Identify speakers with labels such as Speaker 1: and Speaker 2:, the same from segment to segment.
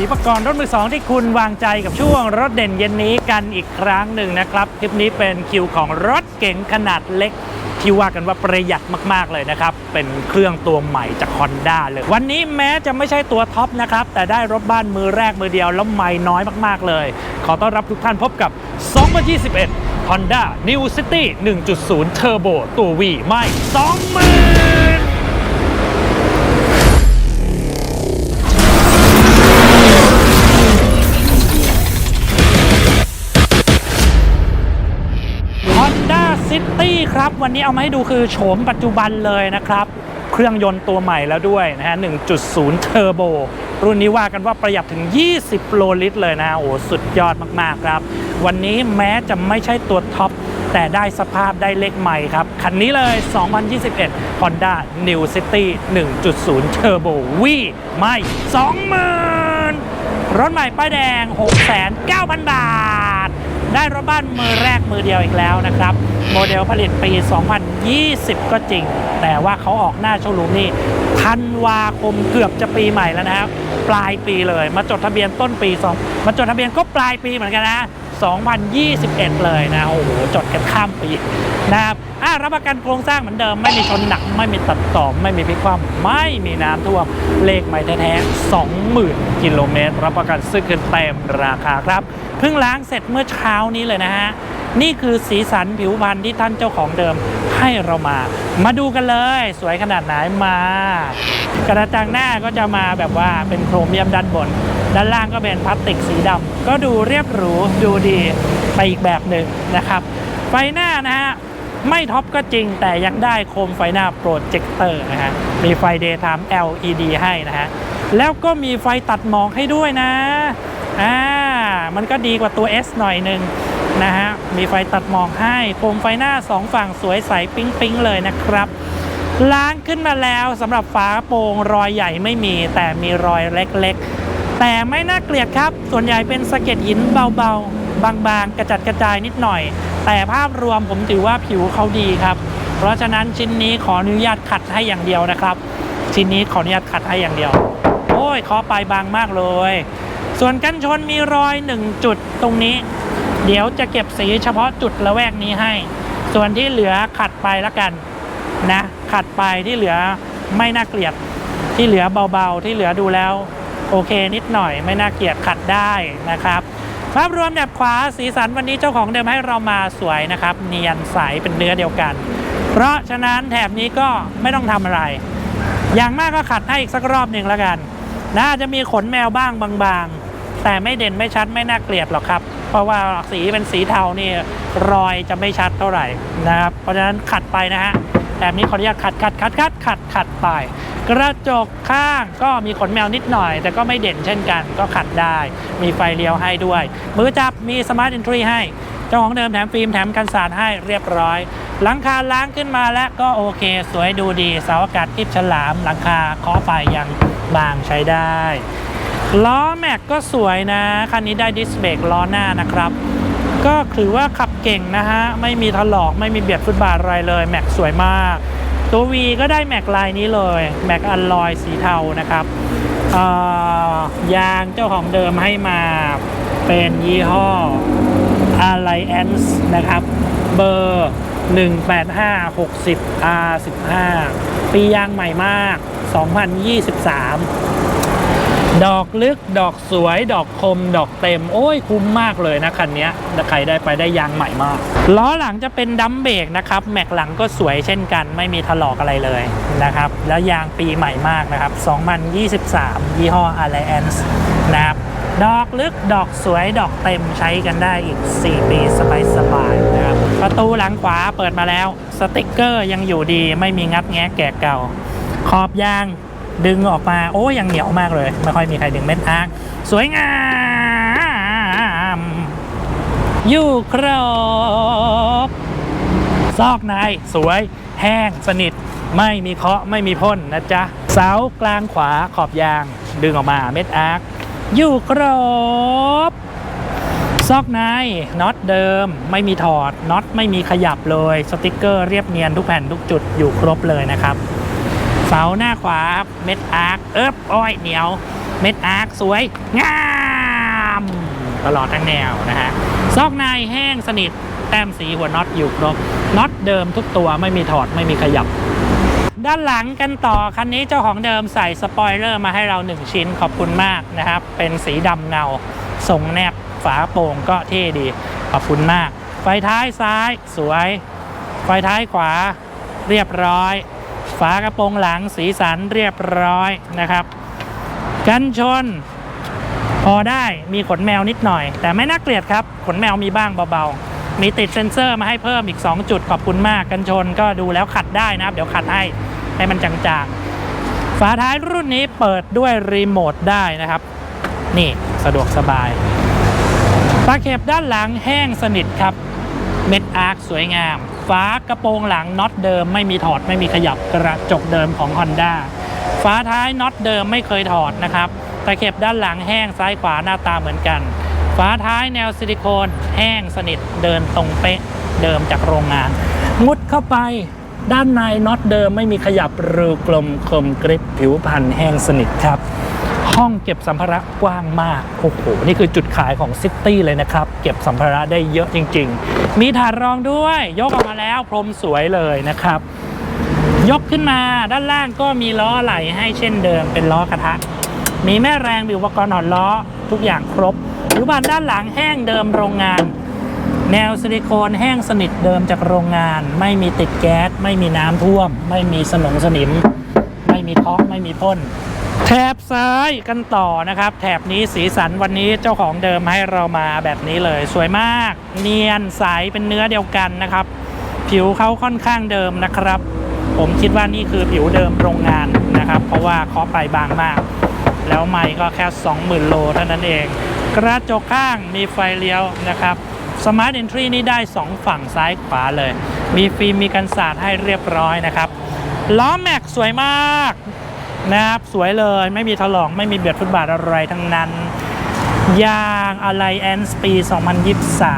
Speaker 1: สีประกรณ์รถมือสองที่คุณวางใจกับช่วงรถเด่นเย็นนี้กันอีกครั้งหนึ่งนะครับ คลิปนี้เป็นคิวของรถเก๋งขนาดเล็ก ที่ว่ากันว่าประหยัดมาก ๆ เลยนะครับ เป็นเครื่องตัวใหม่จาก Honda เลย วันนี้แม้จะไม่ใช่ตัวท็อปนะครับ แต่ได้รถบ้านมือแรกมือเดียวแล้วไม่น้อยมากๆเลย ขอต้อนรับทุกท่านพบกับ 2021 Honda New City 1.0 Turbo ตัว V ไม่20,000 วันนี้เอามาให้ดูคือโฉมปัจจุบันเลยนะครับ เครื่องยนต์ตัวใหม่แล้วด้วยนะฮะ 1.0 เทอร์โบ รุ่นนี้ว่ากันว่าประหยัดถึง 20 โลลิตรเลยนะ โอ้ สุดยอดมาก ๆ ครับ วันนี้แม้จะไม่ใช่ตัวท็อป แต่ได้สภาพได้เลขใหม่ครับ คันนี้เลย 2021 Honda New City 1.0 Turbo V ไม่ 20,000รถใหม่ป้ายแดง 6,900บาท ได้รถบ้านมือแรกมือเดียวอีกแล้วนะครับ โมเดลผลิตปี 2020 ก็จริง แต่ว่าเขาออกหน้าโชว์รูมนี่ธันวาคมเกือบจะปีใหม่แล้วนะครับ ปลายปีเลย มาจดทะเบียนต้นปี 2 มาจดทะเบียนก็ปลายปีเหมือนกันนะ 2021 เลยนะ โอ้โห จดกันข้ามปีนะครับอะรับประกันโครงสร้างเหมือนเดิม ไม่มีชนหนัก ไม่มีตัดต่อ ไม่มีพิกคว่ำไม่มีน้ำท่วม เลขใหม่แท้ๆ20,000 กิโลเมตร รับประกันซื้อคืนเต็มราคาครับ เพิ่งล้างเสร็จเมื่อเช้านี้เลยนะฮะ นี่คือสีสันผิวพรรณที่ท่านเจ้าของเดิมให้เรามา มาดูกันเลย สวยขนาดไหนมา กระจังหน้าก็จะมาแบบว่าเป็นโครเมียมด้านบน ด้านล่างก็เป็นพลาสติกสีดำก็ดูเรียบหรูดูดีไปอีกแบบหนึ่งนะครับ ไฟหน้านะฮะไม่ท็อปก็จริงแต่ยังได้โคมไฟหน้าโปรเจคเตอร์นะฮะมีไฟ daytime LED ให้นะฮะแล้วก็มีไฟตัดหมอกให้ด้วยนะอ่ามันก็ดีกว่าตัว S หน่อยหนึ่งนะฮะมีไฟตัดหมอกให้โคมไฟหน้าสองฝั่งสวยใสปิ๊งปิ๊งๆเลยนะครับ ล้างขึ้นมาแล้วสำหรับฝาโปร่งรอยใหญ่ไม่มีแต่มีรอยเล็กๆ แต่ไม่น่าเกลียดครับ ส่วนใหญ่เป็นสะเก็ดหินเบาๆ บางๆ กระจัดกระจายนิดหน่อย แต่ภาพรวมผมถือว่าผิวเขาดีครับ เพราะฉะนั้นชิ้นนี้ขออนุญาตขัดให้อย่างเดียวนะครับ ชิ้นนี้ขออนุญาตขัดให้อย่างเดียว โอ้ยขอไปบางมากเลย ส่วนกันชนมีรอยหนึ่งจุดตรงนี้ เดี๋ยวจะเก็บสีเฉพาะจุดละแวกนี้ให้ ส่วนที่เหลือขัดไปแล้วกันนะ ขัดไปที่เหลือไม่น่าเกลียดที่เหลือเบาๆ ที่เหลือดูแล้วโอเคนิดหน่อยไม่น่าเกลียดขัดได้นะครับภาพรวมแบบขวาสีสันวันนี้เจ้าของเดิมให้เรามาสวยนะครับ เนียนใสเป็นเนื้อเดียวกัน เพราะฉะนั้นแถบนี้ก็ไม่ต้องทำอะไร อย่างมากก็ขัดให้อีกสักรอบหนึ่งแล้วกันน่าจะมีขนแมวบ้างบางๆ แต่ไม่เด่นไม่ชัดไม่น่าเกลียดหรอกครับ เพราะว่าสีเป็นสีเทานี่รอยจะไม่ชัดเท่าไหร่นะครับ เพราะฉะนั้นขัดไปนะฮะ แบบนี้ขออนุญาตขัดขัดขัดขัดขัดขัดไป กระจกข้างก็มีขนแมวนิดหน่อย แต่ก็ไม่เด่นเช่นกันก็ขัดได้ มีไฟเลี้ยวให้ด้วย มือจับมีสมาร์ท e อนทรีให้ เจ้าของเดิมแถมฟิล์มแถมกันสาดให้เรียบร้อย หลังคาล้างขึ้นมาแล้วก็โอเค สวยดูดีเสาอากาศทิพฉลาม หลังคาเคาะไฟยังบางใช้ได้ล้อแม็กก็สวยนะ คันนี้ได้ดิสเบรกล้อหน้านะครับ ก็ถือว่าขับ เก่งนะฮะ ไม่มีถลอกไม่มีเบียดฟุตบาทอะไรเลยแม็กสวยมาก ตัว V ก็ได้แม็กลายนี้เลยแม็กอัลลอยสีเทานะครับยางเจ้าของเดิมให้มาเป็นยี่ห้อ Alliance นะครับ เบอร์ 18560 R15 ปียางใหม่มาก 2023 ดอกลึกดอกสวยดอกคม ดอกเต็ม โอ้ยคุ้มมากเลยนะคันนี้ถ้าใครได้ไปได้ยางใหม่มาก ล้อหลังจะเป็นดัมเบรกนะครับ แม็กหลังก็สวยเช่นกัน ไม่มีถลอกอะไรเลยนะครับ แล้วยางปีใหม่มากนะครับ 2023 ยี่ห้อ Alliance นะครับ ดอกลึกดอกสวยดอกเต็มใช้กันได้อีก 4 ปีสบายๆนะครับ ประตูหลังขวาเปิดมาแล้ว สติกเกอร์ยังอยู่ดีไม่มีงัดแงะแกะเก่า ขอบยาง ดึงออกมาโอ้ยังเหนียวมากเลย ไม่ค่อยมีใครดึงเม็ดอาร์สวยงามอยู่ครบซอกในสวยแห้งสนิท ไม่มีเคาะไม่มีพ่นนะจ๊ะ เสากลางขวาขอบยาง ดึงออกมาเม็ดอาร์คอยู่ครบซอกในน็อตเดิม ไม่มีถอดน็อตไม่มีขยับเลย สติกเกอร์เรียบเนียนทุกแผ่นทุกจุดอยู่ครบเลยนะครับ เสาหน้าขวาเม็ดอาร์คเอิบอ้อยเหนียว เม็ดอาร์คสวย งาม ตลอดทั้งแนวนะฮะซอกในแห้งสนิท แต้มสีหัวน็อตอยู่ครบน็อตเดิมทุกตัวไม่มีถอดไม่มีขยับ ด้านหลังกันต่อ คันนี้เจ้าของเดิมใส่สปอยเลอร์มาให้เรา 1 ชิ้นขอบคุณมากนะครับ เป็นสีดำเงาทรงแนบฝาโป่งก็เท่ดี ขอบคุณมาก ไฟท้ายซ้ายสวย ไฟท้ายขวาเรียบร้อย ฝากระโปรงหลังสีสันเรียบร้อยนะครับ กันชน พอได้มีขนแมวนิดหน่อย แต่ไม่น่าเกลียดครับ ขนแมวมีบ้างเบาๆ มีติดเซ็นเซอร์มาให้เพิ่มอีก 2 จุดขอบคุณมากกันชนก็ดูแล้วขัดได้นะครับ เดี๋ยวขัดให้ให้มันจางๆ ฝาท้ายรุ่นนี้เปิดด้วยรีโมทได้นะครับ นี่สะดวกสบายตาเข็บด้านหลังแห้งสนิทครับ เม็ดอาร์คสวยงาม ฝากระโปรงหลังน็อตเดิมไม่มีถอดไม่มีขยับกระจกเดิมของ Honda ฝาท้ายน็อตเดิมไม่เคยถอดนะครับตะเข็บด้านหลังแห้งซ้ายขวาหน้าตาเหมือนกัน ฝาท้ายแนวซิลิโคนแห้งสนิทเดินตรงเป๊ะเดิมจากโรงงาน มุดเข้าไปด้านในน็อตเดิมไม่มีขยับรูกลมคมกริบผิวพันแห้งสนิทครับ ห้องเก็บสัมภาระกว้างมาก โอ้โห นี่คือจุดขายของซิตี้เลยนะครับ เก็บสัมภาระได้เยอะจริง ๆ มีถาดรองด้วย ยกออกมาแล้วพรมสวยเลยนะครับ ยกขึ้นมาด้านล่างก็มีล้อไหลให้เช่นเดิมเป็นล้อกระทะ มีแม่แรงมีอุปกรณ์หอนล้อทุกอย่างครบผิวบานด้านหลังแห้งเดิมโรงงาน แนวซิลิโคนแห้งสนิทเดิมจากโรงงาน ไม่มีติดแก๊ส ไม่มีน้ำท่วม ไม่มีสนงสนิม ไม่มีเคาะไม่มีพ่น แถบซ้ายกันต่อนะครับ แถบนี้สีสันวันนี้เจ้าของเดิมให้เรามาแบบนี้เลย สวยมาก เนียนใสเป็นเนื้อเดียวกันนะครับ ผิวเขาค่อนข้างเดิมนะครับ ผมคิดว่านี่คือผิวเดิมโรงงานนะครับ เพราะว่าเคาะไปบางมาก แล้วไม่ก็แค่ 20,000 โลเท่านั้นเอง กระจกข้างมีไฟเลี้ยวนะครับ Smart Entry นี่ได้ 2 ฝั่งซ้ายขวาเลย มีฟิล์มมีกันสาดให้เรียบร้อยนะครับล้อแม็กสวยมาก นะครับสวยเลยไม่มีถลอกไม่มีเบียดฟุตบาทอะไรทั้งนั้นยางอะไรแอนสปี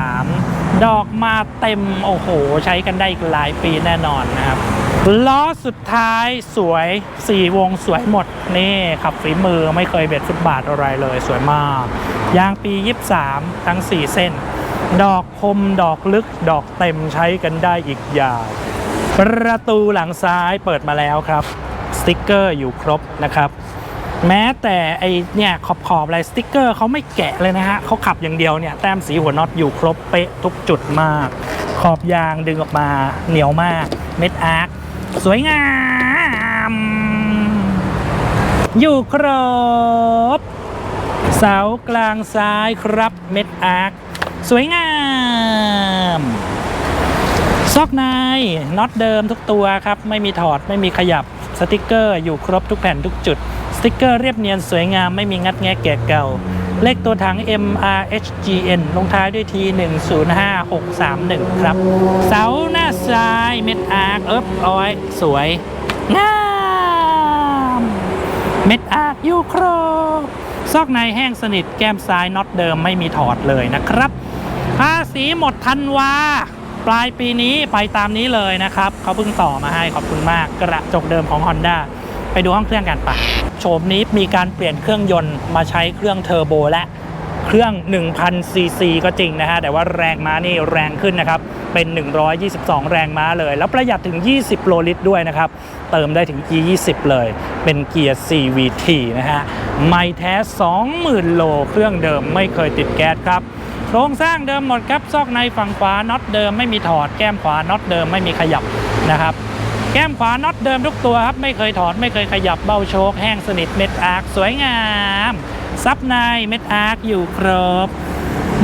Speaker 1: 2023 ดอกมาเต็ม โอ้โห ใช้กันได้อีกหลายปีแน่นอนนะครับ ล้อสุดท้ายสวย 4 วงสวยหมด นี่ขับฝีมือไม่เคยเบียดฟุตบาทอะไรเลยสวยมาก ยางปี 23 ทั้ง 4 เส้น ดอกคมดอกลึกดอกเต็มใช้กันได้อีกยาวประตูหลังซ้ายเปิดมาแล้วครับ สติกเกอร์อยู่ครบนะครับ แม้แต่ไอเนี่ยขอบขอบๆอะไรสติกเกอร์เขาไม่แกะเลยนะฮะเขาขับอย่างเดียวเนี่ยแต้มสีหัวน็อตอยู่ครบเป๊ะทุกจุดมาก ขอบยางดึงออกมาเหนียวมากเม็ดอาร์คสวยงาม อยู่ครบ เสากลางซ้ายครับเม็ดอาร์คสวยงามซอกในน็อตเดิมทุกตัวครับ ไม่มีถอดไม่มีขยับ สติกเกอร์อยู่ครบทุกแผ่นทุกจุด สติกเกอร์เรียบเนียนสวยงามไม่มีงัดแงะแกะเก่า เลขตัวถัง MRHGN ลงท้ายด้วย T 1 0 5 6 3 1 ครับ เสาหน้าซ้ายเม็ดอาร์คเอิบอ้อย สวย งาม เม็ดอาร์คอยู่ครบ ซอกในแห้งสนิทแก้มซ้ายน็อตเดิมไม่มีถอดเลยนะครับ ภาษีหมดทันวา ปลายปีนี้ไปตามนี้เลยนะครับเขาเพิ่งต่อมาให้ขอบคุณมากกระจกเดิมของ Honda ไปดูห้องเครื่องกันปะโฉมนี้มีการเปลี่ยนเครื่องยนต์มาใช้เครื่องเทอร์โบและเครื่อง 1,000 ซีซีก็จริงนะฮะ แต่ว่าแรงม้านี่แรงขึ้นนะครับ เป็น 122 แรงม้าเลย แล้วประหยัดถึง 20 โลลิตรด้วยนะครับ เติมได้ถึง E20 เลย เป็นเกียร์ CVT นะฮะ ไม่แท้ 20,000 โล เครื่องเดิมไม่เคยติดแก๊สครับ โครงสร้างเดิมหมดครับซอกในฝั่งขวาน็อตเดิมไม่มีถอดแก้มขวาน็อตเดิมไม่มีขยับนะครับ แก้มขวาน็อตเดิมทุกตัวครับไม่เคยถอดไม่เคยขยับเบ้าโชคแห้งสนิทเม็ดอาร์คสวยงามซับในเม็ดอาร์คอยู่ครบ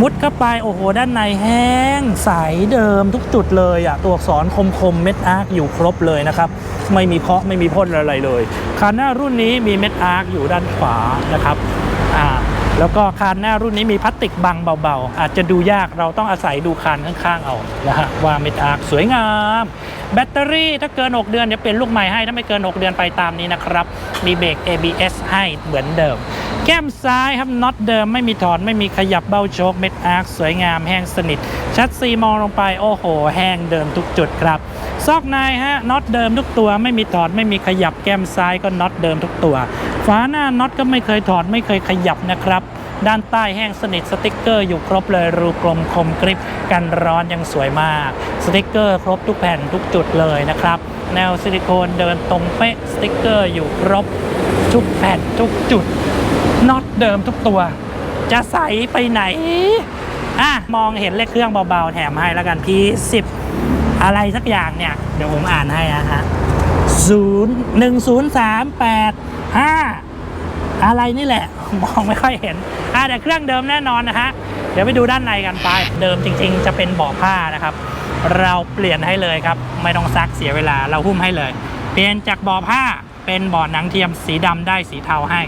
Speaker 1: มุดเข้าไปโอ้โหด้านในแห้งใสเดิมทุกจุดเลยอะตัวอักษรคมคมเม็ดอาร์คอยู่ครบเลยนะครับ ไม่มีเคาะไม่มีพ่นอะไรเลยคันหน้ารุ่นนี้มีเม็ดอาร์คอยู่ด้านขวานะครับ แล้วก็คานหน้ารุ่นนี้มีพลาสติกบังเบาๆ อาจจะดูยากเราต้องอาศัยดูคานข้างๆเอานะฮะว่าเมทอาร์คสวยงาม แบตเตอรี่ถ้าเกิน 6 เดือนเดี๋ยวเป็นลูกใหม่ให้ถ้าไม่เกิน 6 เดือนไปตามนี้นะครับ มีเบรก ABS ให้เหมือนเดิม แก้มซ้ายครับน็อตเดิมไม่มีถอดไม่มีขยับเบ้าโชคเม็ดอาร์คสวยงามแห้งสนิท ชัดซีมองลงไปโอ้โห แห้งเดิมทุกจุดครับ ซอกในฮะน็อตเดิมทุกตัวไม่มีถอดไม่มีขยับแก้มซ้ายก็น็อตเดิมทุกตัวฝาหน้าน็อตก็ไม่เคยถอดไม่เคยขยับนะครับด้านใต้แห้งสนิทสติกเกอร์อยู่ครบเลยรูกลมคมกริบกันร้อนยังสวยมาก สติกเกอร์ครบทุกแผ่นทุกจุดเลยนะครับ แนวซิลิโคนเดินตรงเป๊ะสติกเกอร์อยู่ครบทุกแผ่นทุกจุด น็อตเดิมทุกตัว จะใสไปไหนอะมองเห็นเลขเครื่องเบาๆ แถมให้แล้วกัน P10 อะไรสักอย่างเนี่ย เดี๋ยวผมอ่านให้นะฮะศูนย์หนึ่งศูนย์สามแปดห้าอะไรนี่แหละ มองไม่ค่อยเห็นอะแต่เครื่องเดิมแน่นอนนะฮะ เดี๋ยวไปดูด้านในกันไป เดิมจริงๆ จะเป็นเบาะผ้านะครับ เราเปลี่ยนให้เลยครับ ไม่ต้องซักเสียเวลาเราหุ้มให้เลย เปลี่ยนจากเบาะผ้า เป็นเบาะหนังเทียมสีดำได้สีเทาให้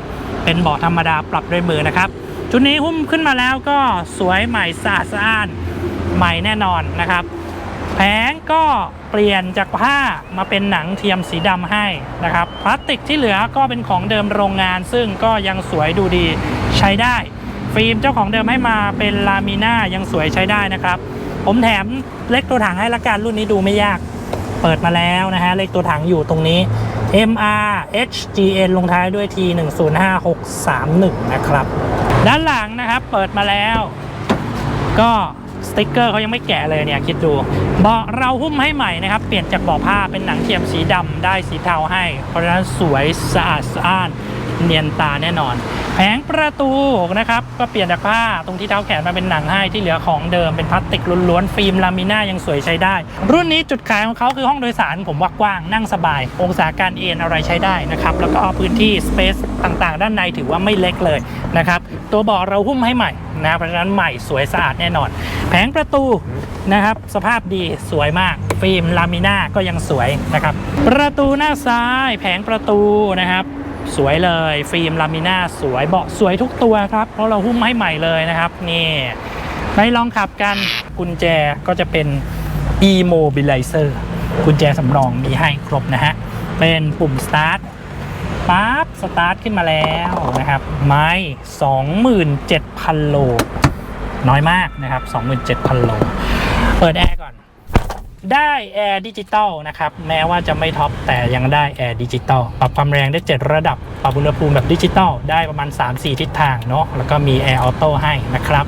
Speaker 1: เป็นเบาะธรรมดาปรับด้วยมือนะครับ ชุดนี้หุ้มขึ้นมาแล้วก็สวยใหม่สะอาดสะอ้านใหม่แน่นอนนะครับ แผงก็เปลี่ยนจากผ้ามาเป็นหนังเทียมสีดำให้นะครับ พลาสติกที่เหลือก็เป็นของเดิมโรงงาน ซึ่งก็ยังสวยดูดีใช้ได้ฟิล์มเจ้าของเดิมให้มาเป็นลามิน่ายังสวยใช้ได้นะครับ ผมแถมเล็กตัวถังให้ละกันรุ่นนี้ดูไม่ยาก เปิดมาแล้วนะฮะเลขตัวถังอยู่ตรงนี้ MR HGN ลงท้ายด้วย T 1 0 5 6 3 1 นะครับ ด้านหลังนะครับเปิดมาแล้ว ก็สติกเกอร์เขายังไม่แกะเลยเนี่ยคิดดู เบาะเราหุ้มให้ใหม่นะครับ เปลี่ยนจากเบาะผ้าเป็นหนังเทียมสีดำได้สีเทาให้ เพราะฉะนั้นสวยสะอาดสะอ้าน เนียนตาแน่นอน แผงประตูนะครับ ก็เปลี่ยนจากผ้าตรงที่เท้าแขนมาเป็นหนังให้ที่เหลือของเดิมเป็นพลาสติกล้วนๆฟิล์มลามิน่ายังสวยใช้ได้ รุ่นนี้จุดขายของเขาคือห้องโดยสารผมว่ากว้างนั่งสบาย องศาการเอ็นอะไรใช้ได้นะครับ แล้วก็พื้นที่สเปซต่างๆ ด้านในถือว่าไม่เล็กเลยนะครับตัวเบาะเราหุ้มให้ใหม่นะเพราะฉะนั้นใหม่สวยสะอาดแน่นอน แผงประตูนะครับสภาพดีสวยมาก ฟิล์มลามิน่าก็ยังสวยนะครับ ประตูหน้าซ้ายแผงประตูนะครับ สวยเลย ฟิล์มลามิน่าสวยเบาะสวยทุกตัวครับ เพราะเราหุ้มให้ใหม่เลยนะครับ นี่ไปลองขับกันกุญแจก็จะเป็น e-mobilizer กุญแจสำรองมีให้ครบนะฮะ เป็นปุ่ม start ปั๊บสตาร์ทขึ้นมาแล้วนะครับ ไม้ 27,000 โล น้อยมากนะครับ 27,000 โล เปิดแอร์ก่อน ได้แอร์ดิจิตอลนะครับ แม้ว่าจะไม่ท็อปแต่ยังได้แอร์ดิจิตอลปรับความแรงได้ 7 ระดับ ปรับอุณหภูมิแบบดิจิตอลได้ประมาณ 3-4 ทิศทางเนาะแล้วก็มีแอร์ออโต้ให้นะครับ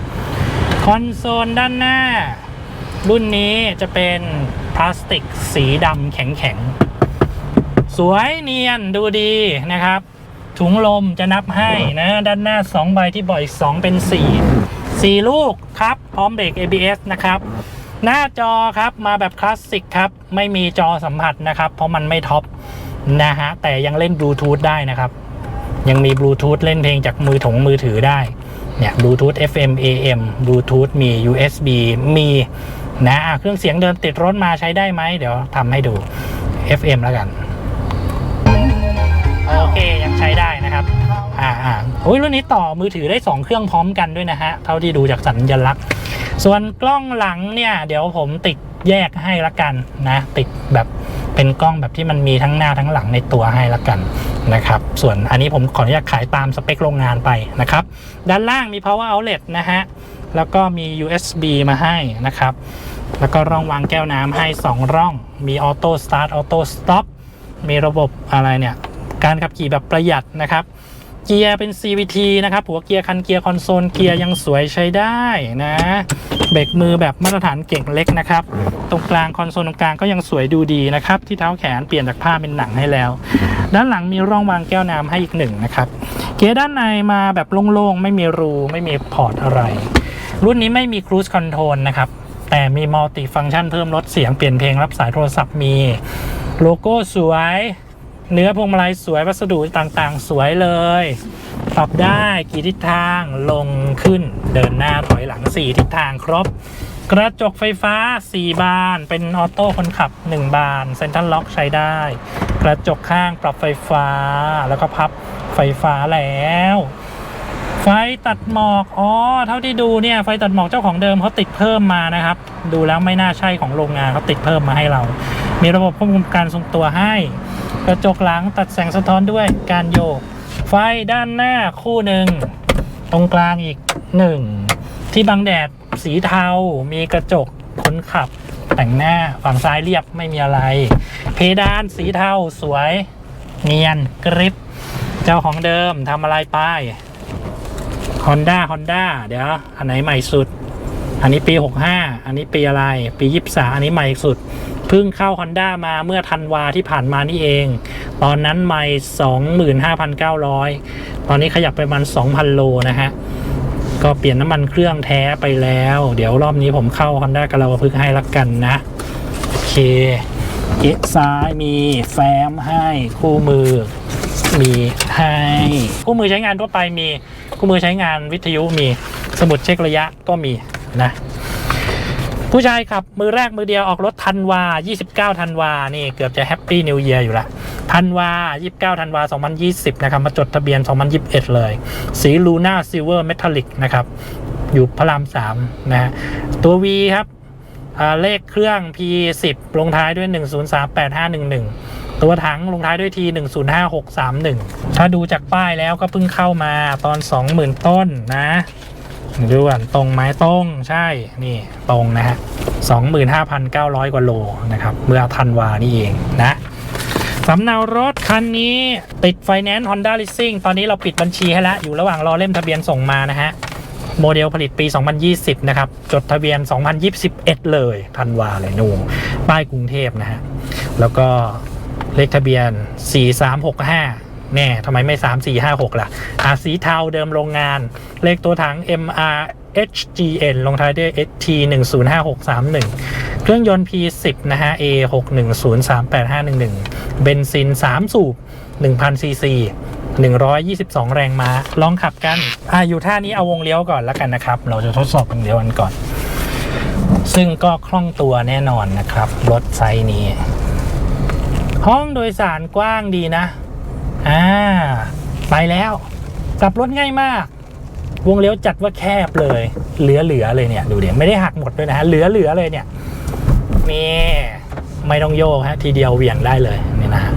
Speaker 1: คอนโซลด้านหน้า รุ่นนี้จะเป็นพลาสติกสีดำแข็งๆ สวยเนียนดูดีนะครับ ถุงลมจะนับให้นะ ด้านหน้า 2 ใบที่บ่อยอีก2เป็น 4 4 ลูกครับ พร้อมเบรก ABS นะครับ หน้าจอครับมาแบบคลาสสิกครับ ไม่มีจอสัมผัสนะครับ เพราะมันไม่ท็อปนะฮะ แต่ยังเล่นบลูทูธได้นะครับ ยังมีบลูทูธเล่นเพลงจากมือถงมือถือได้ เนี่ยบลูทูธ FM AM บลูทูธมี USB มีนะะเครื่องเสียงเดิมติดรถมาใช้ได้ไหม เดี๋ยวทำให้ดู FM แล้วกัน โอเค ยังใช้ได้นะครับ อ่าอ่าโอ้ยรุ่นนี้ต่อมือถือได้ 2 เครื่องพร้อมกันด้วยนะฮะ เท่าที่ดูจากสัญลักษณ์ ส่วนกล้องหลังเนี่ยเดี๋ยวผมติดแยกให้ละกันนะ ติดแบบเป็นกล้องแบบที่มันมีทั้งหน้าทั้งหลังในตัวให้ละกันนะครับ ส่วนอันนี้ผมขออนุญาตขายตามสเปคโรงงานไปนะครับ ด้านล่างมี power outlet นะฮะ แล้วก็มี USB มาให้นะครับ แล้วก็ร่องวางแก้วน้ำให้ 2 ร่อง มีออโต้สตาร์ทออโต้สต็อปมีระบบอะไรเนี่ย การขับขี่แบบประหยัดนะครับ เกียร์เป็น CVT นะครับ หัวเกียร์คันเกียร์คอนโซลเกียร์ยังสวยใช้ได้นะเบรกมือแบบมาตรฐานเก่งเล็กนะครับ ตรงกลางคอนโซลตรงกลางก็ยังสวยดูดีนะครับ ที่เท้าแขนเปลี่ยนจากผ้าเป็นหนังให้แล้ว ด้านหลังมีร่องวางแก้วน้ำให้อีกหนึ่งนะครับ เกียร์ด้านในมาแบบโล่งๆ ไม่มีรูไม่มีพอร์ตอะไร รุ่นนี้ไม่มี Cruise Control นะครับ แต่มีมัลติฟัง c t ชันเพิ่มลดเสียงเปลี่ยนเพลงรับสายโทรศัพท์มี โลโก้สวย เนื้อพวงมาลัยสวยวัสดุต่างๆ สวยเลย ปรับได้กี่ทิศทางลงขึ้นเดินหน้าถอยหลัง 4 ทิศทางครบ กระจกไฟฟ้า 4 บาน เป็นออโต้คนขับ 1 บานเซ็นทรัลล็อกใช้ได้ กระจกข้างปรับไฟฟ้า แล้วก็พับไฟฟ้าแล้วไฟตัดหมอก อ๋อ เท่าที่ดูเนี่ย ไฟตัดหมอกเจ้าของเดิมเขาติดเพิ่มมานะครับ ดูแล้วไม่น่าใช่ของโรงงานเขาติดเพิ่มมาให้เรา มีระบบควบคุมการทรงตัวให้ กระจกหลังตัดแสงสะท้อนด้วยการโยก ไฟด้านหน้าคู่หนึ่งตรงกลางอีกหนึ่งที่บังแดดสีเทา มีกระจกคนขับ แต่งหน้าฝั่งซ้ายเรียบไม่มีอะไร เพดานสีเทาสวย เนียนกริป เจ้าของเดิมทำอะไรไป Honda Honda เดี๋ยว อันไหนใหม่สุด อันนี้ปี 65 อันนี้ปีอะไร ปี 23 อันนี้ใหม่สุด เพิ่งเข้า Honda มาเมื่อธันวาที่ผ่านมานี่เอง ตอนนั้นไม่25,900 ตอนนี้ขยับไปประมัน 2,000 โลนะฮะ ก็เปลี่ยนน้ำมันเครื่องแท้ไปแล้ว เดี๋ยวรอบนี้ผมเข้า Honda กระลาพึกษ์ให้ละกันนะ โอเคเอะซ้ายมีแฟ้มให้คู่มือ มีให้คู่มือใช้งานทั่วไปมีคู่มือใช้งานวิทยุมีสมุดเช็คระยะก็มีนะ ผู้ชายขับมือแรกมือเดียวออกรถธันวา 29ธันวา นี่เกือบจะแฮปปี้นิว e ย r อยู่ละธันวา 29ธันวา 2020 นะครับ มาจดทะเบียน 2021 เลย สีลูน่าซิลเวอร์เมทัลลิกนะครับ อยู่พระราม 3 นะฮะ ตัว V ครับ เลขเครื่อง P10 ลงท้ายด้วย 1038511ตัวถังลงท้ายด้วยที105631 ถ้าดูจากป้ายแล้วก็เพิ่งเข้ามาตอน 20,000 ต้นนะ ดูก่อนตรงไหมตรงใช่นี่ตรงนะฮะ25,900กว่าโลนะครับ เมื่อธันวานี่เองนะสำเนารถคันนี้ติดไฟแนนซ์ Honda Leasing ตอนนี้เราปิดบัญชีให้แล้ว อยู่ระหว่างรอเล่มทะเบียนส่งมานะฮะ โมเดลผลิตปี 2020 นะครับ จดทะเบียน 2021 เลยธันวาเลยนูป้ายกรุงเทพนะฮะ แล้วก็เลขทะเบียน 4365 แน่ทำไมไม่ 3456 ล่ะอาสีเทาเดิมโรงงาน เลขตัวถัง MR HGN ลงท้ายด้วย ST 105631 เครื่องยนต์ P10 นะฮะ A 6103851เบนซิน 3 สูบ1,000ซีซี122 แรงม้า ลองขับกัน อ่าอยู่ท่านี้เอาวงเลี้ยวก่อนแล้วกันนะครับ เราจะทดสอบวงเลี้ยวกันก่อน ซึ่งก็คล่องตัวแน่นอนนะครับ รถไซส์นี้ ห้องโดยสารกว้างดีนะ อ่าไปแล้วกลับรถง่ายมาก วงเลี้ยวจัดว่าแคบเลย เหลือๆเลยเนี่ย ดูเดี๋ยวไม่ได้หักหมดด้วยนะฮะเหลือๆเลยเนี่ยนี่ไม่ต้องโยกฮะทีเดียวเหวี่ยงได้เลยเนี่ยนะฮะ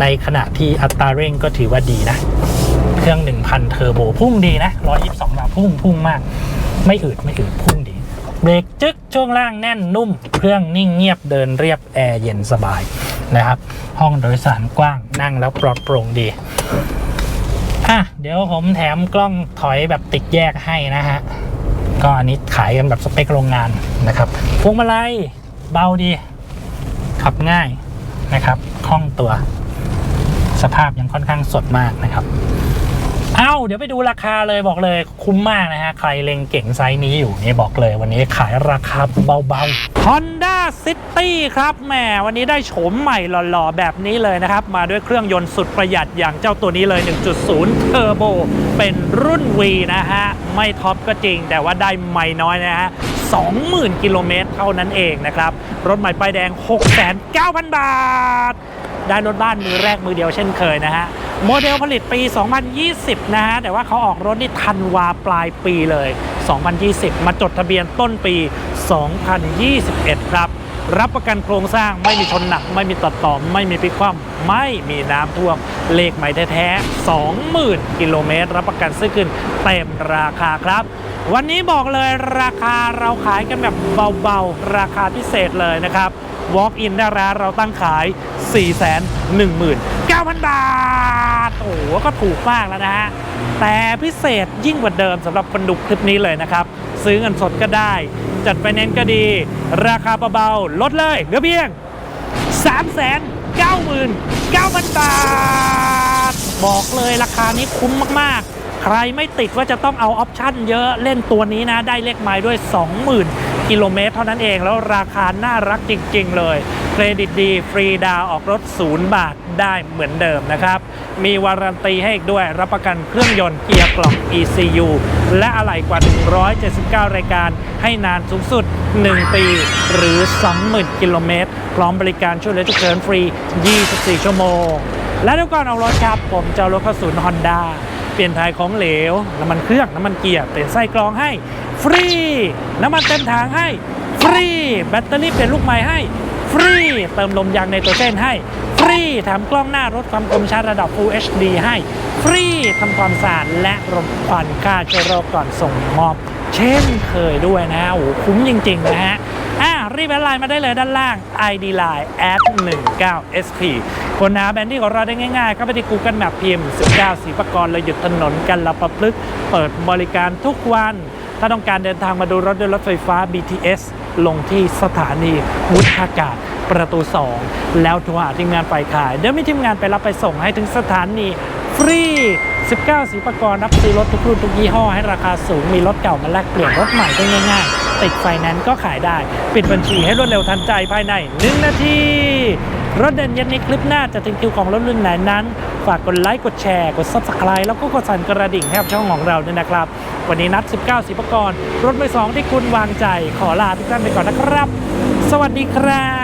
Speaker 1: ในขณะที่อัตราเร่งก็ถือว่าดีนะ เครื่อง 1,000 เทอร์โบพุ่งดีนะ 122มาพุ่งพุ่งมาก ไม่อืดไม่อืดพุ่งดี เบรกจึ๊กช่วงล่างแน่นนุ่ม เครื่องนิ่งเงียบเดินเรียบแอร์เย็นสบาย นะครับ ห้องโดยสารกว้างนั่งแล้วปลอดโปร่งดีอะเดี๋ยวผมแถมกล้องถอยแบบติดแยกให้นะฮะก็อันนี้ขายกันแบบสเปคโรงงานนะครับพวงมาลัยเบาดี ขับง่ายนะครับคล่องตัว สภาพยังค่อนข้างสดมากนะครับ เอ้าเดี๋ยวไปดูราคาเลยบอกเลยคุ้มมากนะฮะ ใครเล็งเก่งไซส์นี้อยู่นี่บอกเลยวันนี้ขายราคาเบาๆ Honda City ครับแหมวันนี้ได้โฉมใหม่หล่อๆ แบบนี้เลยนะครับ มาด้วยเครื่องยนต์สุดประหยัดอย่างเจ้าตัวนี้เลย 1.0 Turbo เป็นรุ่น V นะฮะ ไม่ท็อปก็จริง แต่ว่าได้ไม่น้อยนะฮะ20,000 กิโลเมตรเท่านั้นเองนะครับ รถใหม่ป้ายแดง 6,900บาท ได้รถบ้านมือแรกมือเดียวเช่นเคยนะฮะ โมเดลผลิตปี 2020 นะฮะ แต่ว่าเขาออกรถนี่ธันวาปลายปีเลย 2020 มาจดทะเบียนต้นปี 2021 ครับ รับประกันโครงสร้างไม่มีชนหนัก ไม่มีตัดต่อ ไม่มีพลิกคว่ำไม่มีน้ำท่วม เลขใหม่แท้ๆ 20,000 กิโลเมตร รับประกันซื้อขึ้นเต็มราคาครับ วันนี้บอกเลยราคาเราขายกันแบบเบาๆ ราคาพิเศษเลยนะครับ Walk in หน้าร้านเราตั้งขาย 419,000 บาท โอ้โหก็ถูกมากแล้วนะฮะ แต่พิเศษยิ่งกว่าเดิมสำหรับคนดูคลิปนี้เลยนะครับ ซื้อเงินสดก็ได้ จัดไฟแนนซ์ก็ดี ราคาเบาๆ ลดเลยเหลือเพียง 399,000 บาท บอกเลยราคานี้คุ้มมากๆ ใครไม่ติดว่าจะต้องเอาออปชั่นเยอะเล่นตัวนี้นะได้เลขไม้ด้วย 20,000 กิโลเมตรเท่านั้นเองแล้วราคาน่ารักจริง ๆ เลยเครดิตดีฟรีดาวออกรถ 0 บาทได้เหมือนเดิมนะครับ มีวารันตีให้อีกด้วยรับประกันเครื่องยนต์เกียร์กล่อง ECU และอะไหล่กว่า 179 รายการ ให้นานสูงสุด 1 ปี หรือ 20,000 กิโลเมตร พร้อมบริการช่วยเหลือฉุกเฉินฟรี 24 ชั่วโมง และเดี๋ยวก่อนเอารถครับ ผมจะเอารถเข้าศูนย์ฮอนด้า เปลี่ยนถ่ายของเหลว น้ำมันเครื่อง น้ำมันเกียร์ เปลี่ยนไส้กรองให้ ฟรี น้ำมันเต็มถังให้ ฟรี แบตเตอรี่เปลี่ยนลูกใหม่ให้ ฟรี เติมลมยางในตัวเส้นให้ ฟรีแถมกล้องหน้ารถความคมชัดระดับ Full HD ให้ ฟรีทำความสะอาดและรมควันฆ่าเชื้อโรคก่อนส่งมอบ เช่นเคยด้วยนะโอ้คุ้มจริง ๆ นะฮะ รีบแอดไลน์มาได้เลยด้านล่าง idline@19sp คนหาแบรนด์ที่ของเราได้ง่ายๆเข้าไปที่ Google Map พิมพ์ 19สีประกรณ์เลยหยุดถนนกันละประพฤกเปิดบริการทุกวัน ถ้าต้องการเดินทางมาดูรถด้วยรถไฟฟ้า BTS ลงที่สถานีวุฒากาศประตู 2 แล้วโทรหาทีมงานฝ่ายขาย เดี๋ยวมีทีมงานไปรับไปส่งให้ถึงสถานีฟรี 19 สีประกรณ์รับซื้อรถทุกรุ่นทุกยี่ห้อให้ราคาสูงมีรถเก่ามาแลกเปลี่ยนรถใหม่ได้ง่ายๆ ติดไฟแนนซ์ก็ขายได้ ปิดบัญชีให้รวดเร็วทันใจภายใน 1 นาที รถเด่นยันนี้คลิปหน้าจะถึงคิวของรถรุ่นไหนนั้น ฝากกดไลค์ กดแชร์ กด Subscribe แล้วก็กดสั่นกระดิ่งให้กับช่องของเราด้วยนะครับ วันนี้นัด 19สีประกรณ์รถไม่สองที่คุณวางใจขอลาทุกท่านไปก่อนนะครับ สวัสดีครับ